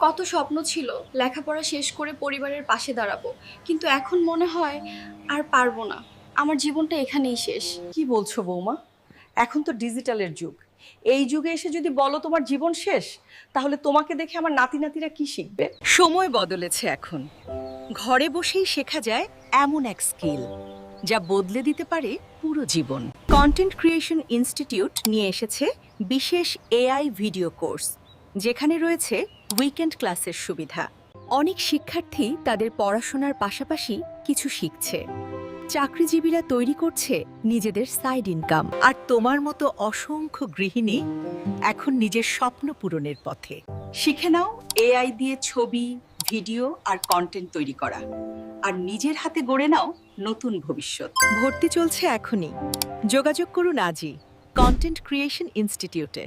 কত স্বপ্ন ছিল লেখাপড়া শেষ করে পরিবারের পাশে দাঁড়াবো। কিন্তু এখন মনে হয় আর পারব না। আমার জীবনটা এখানেই শেষ। কি বলছো বৌমা? এখন তো ডিজিটালের যুগ। এই যুগে এসে যদি বলো তোমার জীবন শেষ তাহলে তোমাকে দেখে আমার নাতি নাতিরা কি শিখবে? সময় বদলেছে এখন। ঘরে বসেই শেখা যায় এমন এক স্কিল যা বদলে দিতে পারে পুরো জীবন। কন্টেন্ট ক্রিয়েশন ইনস্টিটিউট নিয়ে এসেছে বিশেষ এআই ভিডিও কোর্স যেখানে রয়েছে উইকেন্ড ক্লাসের সুবিধা। অনেক শিক্ষার্থী তাদের পড়াশোনার পাশাপাশি কিছু শিখছে। চাকরিজীবীরা তৈরি করছে নিজেদের সাইড ইনকাম আর তোমার মতো অসংখ্য গৃহিণী এখন নিজের স্বপ্ন পূরণের পথে। শিখে নাও এআই দিয়ে ছবি, ভিডিও আর কন্টেন্ট তৈরি করা। আর নিজের হাতে গড়ে নাও নতুন ভবিষ্যৎ। ভর্তি চলছে এখনই। যোগাযোগ করুন আজই। কন্টেন্ট ক্রিয়েশন ইনস্টিটিউটে